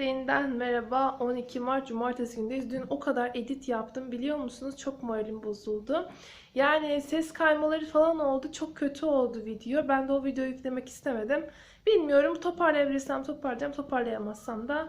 Yeniden merhaba. 12 Mart Cumartesi gündeyiz. Dün o kadar edit yaptım biliyor musunuz? Çok moralim bozuldu. Yani ses kaymaları falan oldu. Çok kötü oldu video. Ben de o videoyu yüklemek istemedim. Bilmiyorum toparlayabilirsem toparlayacağım. Toparlayamazsam da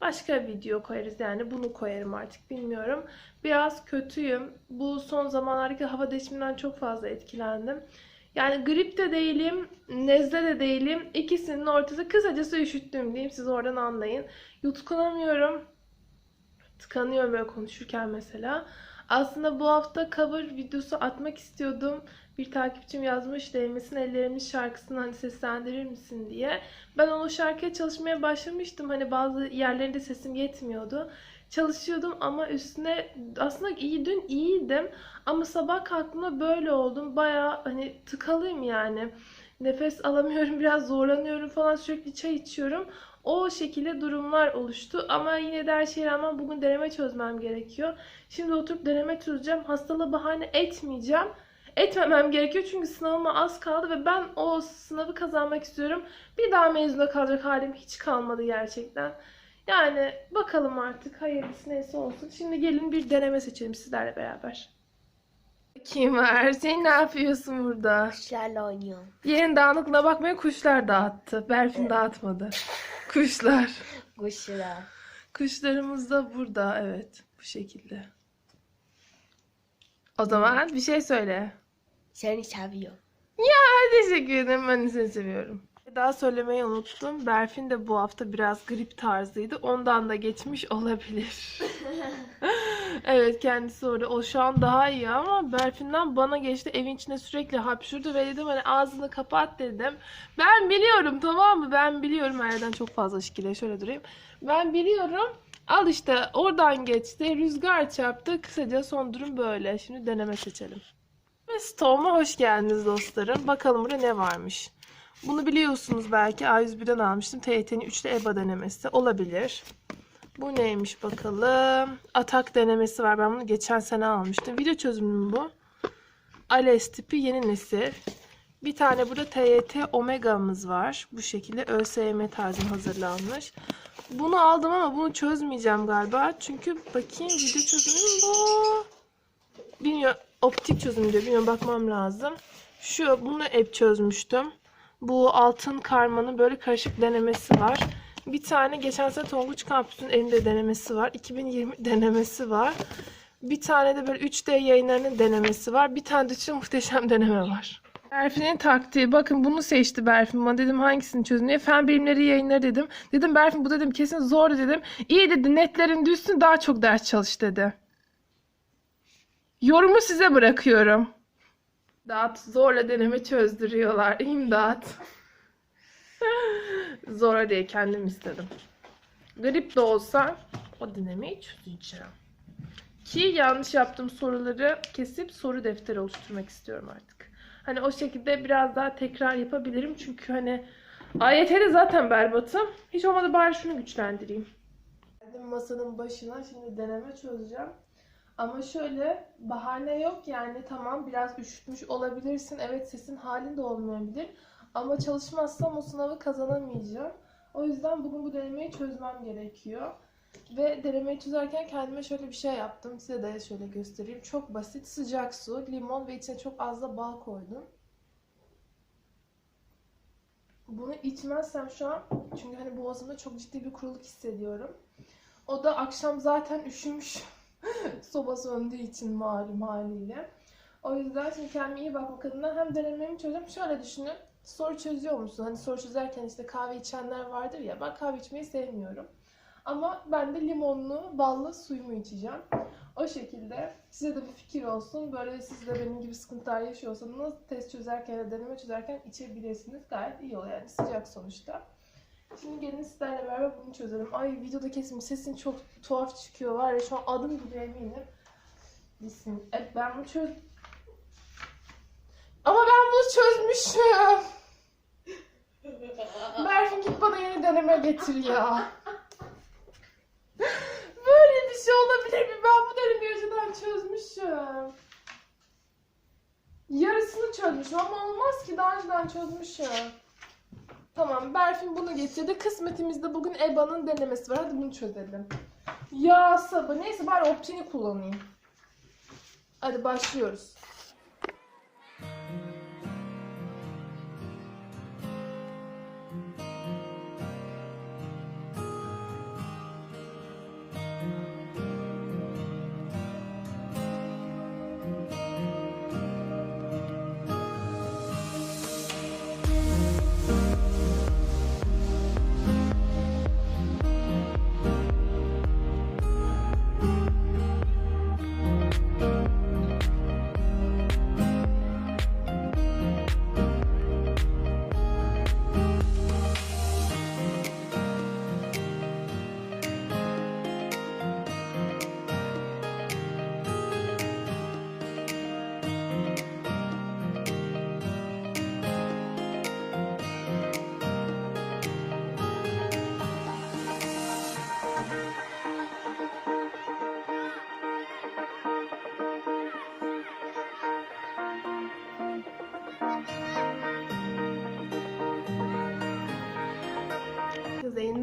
başka video koyarız. Yani bunu koyarım artık bilmiyorum. Biraz kötüyüm. Bu son zamanlardaki hava değişiminden çok fazla etkilendim. Yani grip de değilim, nezle de değilim. İkisinin ortası kısacası üşüttüm diyeyim. Siz oradan anlayın. Yutkunamıyorum. Tıkanıyorum böyle konuşurken mesela. Aslında bu hafta cover videosu atmak istiyordum. Bir takipçim yazmış değmesin ellerimiz şarkısını hani seslendirir misin diye. Ben o şarkıya çalışmaya başlamıştım. Hani bazı yerlerinde sesim yetmiyordu. Çalışıyordum ama üstüne aslında iyi dün iyiydim ama sabah kalktığımda böyle oldum. Baya hani tıkalıyım yani. Nefes alamıyorum, biraz zorlanıyorum falan sürekli çay içiyorum. O şekilde durumlar oluştu ama yine de her şeye rağmen bugün deneme çözmem gerekiyor. Şimdi oturup deneme çözeceğim. Hastalığı bahane etmeyeceğim. Etmemem gerekiyor çünkü sınavıma az kaldı ve ben o sınavı kazanmak istiyorum. Bir daha mezuna kalacak halim hiç kalmadı gerçekten. Yani bakalım artık hayırlısı neyse olsun. Şimdi gelin bir deneme seçelim sizlerle beraber. Kim var? Sen ne yapıyorsun burada? Kuşlarla oynuyorum. Yerin dağınıklığına bakmaya kuşlar dağıttı. Berfin dağıtmadı. Kuşlar. Kuşlar. Kuşlarımız da burada evet. Bu şekilde. O zaman bir şey söyle. Seni seviyorum. Ya teşekkür ederim. Ben de seni seviyorum. Daha söylemeyi unuttum. Berfin de bu hafta biraz grip tarzıydı. Ondan da geçmiş olabilir. evet kendisi orada. O şu an daha iyi ama Berfin'den bana geçti. Evin içinde sürekli hapşurdu ve dedim hani ağzını kapat dedim. Ben biliyorum tamam mı? Ben biliyorum. Her yerden çok fazla şekilde şöyle durayım. Ben biliyorum. Al işte oradan geçti. Rüzgar çarptı. Kısaca son durum böyle. Şimdi deneme seçelim. Ve Stone'a hoş geldiniz dostlarım. Bakalım burada ne varmış. Bunu biliyorsunuz belki A101'den almıştım. TYT'nin 3'lü EBA denemesi olabilir. Bu neymiş bakalım. Atak denemesi var. Ben bunu geçen sene almıştım. Video çözümü mü bu? ALES tipi yeni nesil. Bir tane burada TYT Omega'mız var. Bu şekilde ÖSYM tarzı hazırlanmış. Bunu aldım ama bunu çözmeyeceğim galiba. Çünkü bakayım video çözümü mü bu? Bilmiyorum. Optik çözüm diyor. Bilmiyorum bakmam lazım. Şu bunu hep çözmüştüm. Bu altın karmanın böyle karışık denemesi var. Bir tane geçen sene Tonguç Kampüs'ün elinde denemesi var. 2020 denemesi var. Bir tane de böyle 3D yayınlarının denemesi var. Bir tane de şu muhteşem deneme var. Berfin'in taktiği. Bakın bunu seçti Berfin. Bana dedim hangisini çözün diye. Fen bilimleri yayınları dedim. Dedim Berfin bu dedim kesin zor dedim. İyi dedi netlerin düşsün daha çok ders çalış dedi. Yorumu size bırakıyorum. Dağıt zorla deneme çözdürüyorlar. İmdat. Zora diye kendim istedim. Grip de olsa o denemeyi çözeceğim. Ki yanlış yaptığım soruları kesip soru defteri oluşturmak istiyorum artık. Hani o şekilde biraz daha tekrar yapabilirim. Çünkü hani AYT'de zaten berbatım. Hiç olmadı bari şunu güçlendireyim. Geldim masanın başına. Şimdi deneme çözeceğim. Ama şöyle bahane yok yani tamam biraz üşütmüş olabilirsin. Evet sesin halin de olmayabilir. Ama çalışmazsam o sınavı kazanamayacağım. O yüzden bugün bu denemeyi çözmem gerekiyor. Ve denemeyi çözerken kendime şöyle bir şey yaptım. Size de şöyle göstereyim. Çok basit sıcak su, limon ve içine çok az da bal koydum. Bunu içmezsem şu an çünkü hani boğazımda çok ciddi bir kuruluk hissediyorum. O da akşam zaten üşümüş. Soba söndüğü için malum haliyle. O yüzden şimdi kendime iyi bakmak adına hem denememi çözeceğim. Şöyle düşünün. Soru çözüyor musun? Hani soru çözerken işte kahve içenler vardır ya. Ben kahve içmeyi sevmiyorum. Ama ben de limonlu, ballı suyumu içeceğim. O şekilde size de bir fikir olsun. Böyle siz de benim gibi sıkıntılar yaşıyorsanız test çözerken deneme çözerken içebilirsiniz. Gayet iyi oluyor yani sıcak sonuçta. Şimdi gelin sizlerle beraber bunu çözelim. Ay videoda kesin sesin çok tuhaf çıkıyor var ya şu an adım gibi eminim. Bilsin. Evet ben bunu çöz... Ama ben bunu çözmüşüm. Berfin git bana yeni deneme getir ya. Böyle bir şey olabilir mi? Ben bu denemeyi önceden çözmüşüm. Yarısını çözmüşüm ama olmaz ki daha önceden çözmüşüm. Tamam Berfin bunu getirdi. Kısmetimizde bugün EBA'nın denemesi var. Hadi bunu çözelim. Ya sabır. Neyse bari optini kullanayım. Hadi başlıyoruz.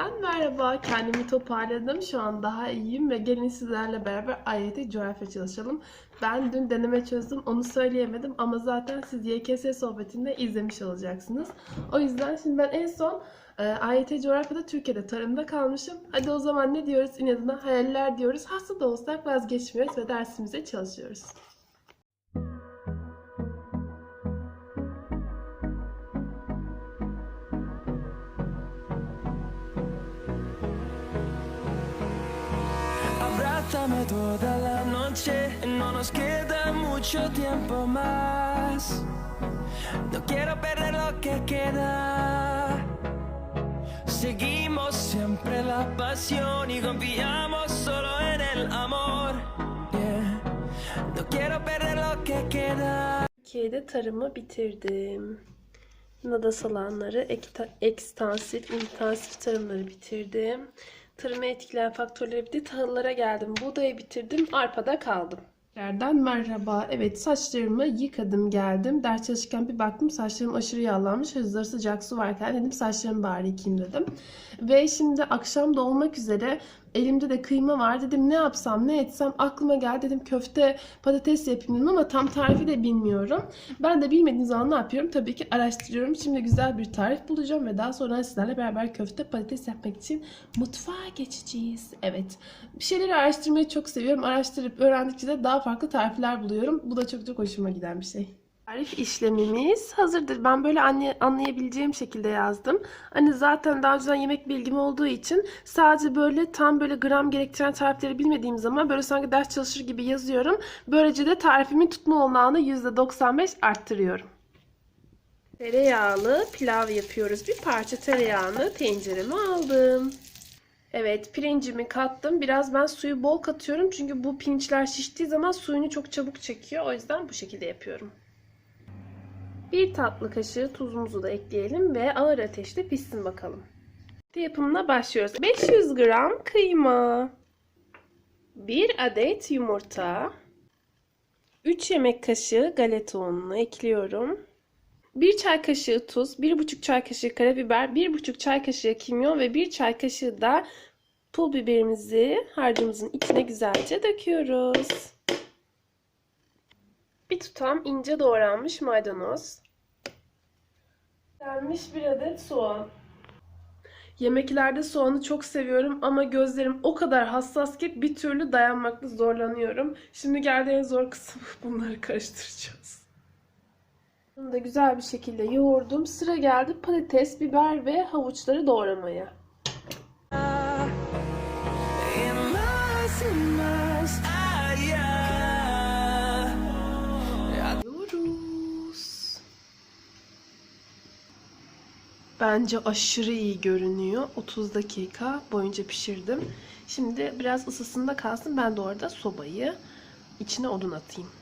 Zeyn'den merhaba. Kendimi toparladım. Şu an daha iyiyim ve gelin sizlerle beraber AYT coğrafya çalışalım. Ben dün deneme çözdüm. Onu söyleyemedim ama zaten siz YKS sohbetinde izlemiş olacaksınız. O yüzden şimdi ben en son e, AYT coğrafyada Türkiye'de tarımda kalmışım. Hadi o zaman ne diyoruz? İnadına hayaller diyoruz. Hasta da olsak vazgeçmiyoruz ve dersimize çalışıyoruz. Abrázame toda la noche, no nos queda mucho tiempo más. No quiero perder lo que queda. Seguimos siempre la pasión y confiamos solo en el amor. No quiero perder lo que queda. Türkiye'de tarımı bitirdim. Nadas alanları, ekta- ekstansif, intensif tarımları bitirdim. Tarımı etkileyen faktörleri bir de tahıllara geldim. Buğdayı bitirdim, arpada kaldım. Yerden merhaba. Evet saçlarımı yıkadım geldim. Ders çalışırken bir baktım saçlarım aşırı yağlanmış. Hazır sıcak su varken dedim saçlarımı bari yıkayayım dedim. Ve şimdi akşam da olmak üzere elimde de kıyma var. Dedim ne yapsam ne etsem aklıma geldi. Dedim köfte patates yapayım dedim ama tam tarifi de bilmiyorum. Ben de bilmediğim zaman ne yapıyorum? Tabii ki araştırıyorum. Şimdi güzel bir tarif bulacağım ve daha sonra sizlerle beraber köfte patates yapmak için mutfağa geçeceğiz. Evet. Bir şeyleri araştırmayı çok seviyorum. Araştırıp öğrendikçe de daha farklı tarifler buluyorum. Bu da çok çok hoşuma giden bir şey. Tarif işlemimiz hazırdır. Ben böyle anlay- anlayabileceğim şekilde yazdım. Hani zaten daha önceden yemek bilgim olduğu için sadece böyle tam böyle gram gerektiren tarifleri bilmediğim zaman böyle sanki ders çalışır gibi yazıyorum. Böylece de tarifimin tutma olanağını %95 arttırıyorum. Tereyağlı pilav yapıyoruz. Bir parça tereyağını tencereme aldım. Evet pirincimi kattım. Biraz ben suyu bol katıyorum. Çünkü bu pirinçler şiştiği zaman suyunu çok çabuk çekiyor. O yüzden bu şekilde yapıyorum. Bir tatlı kaşığı tuzumuzu da ekleyelim ve ağır ateşte pişsin bakalım. Yapımına başlıyoruz. 500 gram kıyma. 1 adet yumurta. 3 yemek kaşığı galeta ununu ekliyorum. 1 çay kaşığı tuz, 1,5 çay kaşığı karabiber, 1,5 çay kaşığı kimyon ve 1 çay kaşığı da pul biberimizi harcımızın içine güzelce döküyoruz. Bir tutam ince doğranmış maydanoz. Sermiş bir adet soğan. Yemeklerde soğanı çok seviyorum ama gözlerim o kadar hassas ki bir türlü dayanmakta zorlanıyorum. Şimdi geldi en zor kısım bunları karıştıracağız. Bunu da güzel bir şekilde yoğurdum. Sıra geldi patates, biber ve havuçları doğramaya. Bence aşırı iyi görünüyor. 30 dakika boyunca pişirdim. Şimdi biraz ısısında kalsın. Ben de orada sobayı içine odun atayım.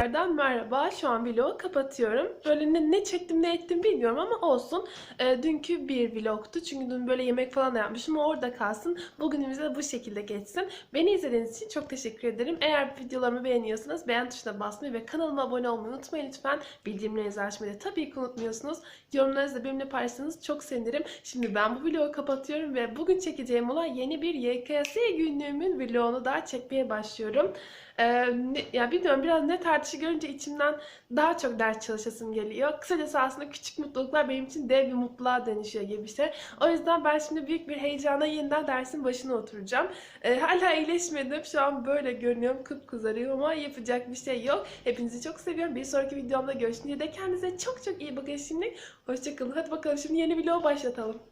Tekrardan merhaba. Şu an vlogu kapatıyorum. Böyle ne, ne çektim ne ettim bilmiyorum ama olsun. Ee, dünkü bir vlogtu. Çünkü dün böyle yemek falan yapmışım. O orada kalsın. Bugünümüz de bu şekilde geçsin. Beni izlediğiniz için çok teşekkür ederim. Eğer videolarımı beğeniyorsanız beğen tuşuna basmayı ve kanalıma abone olmayı unutmayın lütfen. Bildirimlerinizi açmayı da tabii ki unutmuyorsunuz. Yorumlarınızı da benimle paylaşırsanız çok sevinirim. Şimdi ben bu vlogu kapatıyorum ve bugün çekeceğim olan yeni bir YKS günlüğümün vlogunu daha çekmeye başlıyorum. Ee, ne- ya bilmiyorum biraz ne tartışı görünce içimden daha çok ders çalışasım geliyor. Kısacası aslında küçük mutluluklar benim için dev bir mutluluğa dönüşüyor gibi bir şey. O yüzden ben şimdi büyük bir heyecana yeniden dersin başına oturacağım. Ee, hala iyileşmedim. Şu an böyle görünüyorum. Kıpkızarıyorum ama yapacak bir şey yok. Hepinizi çok seviyorum. Bir sonraki videomda görüşünce de kendinize çok çok iyi bakın şimdi. Hoşçakalın. Hadi bakalım şimdi yeni vlogu başlatalım.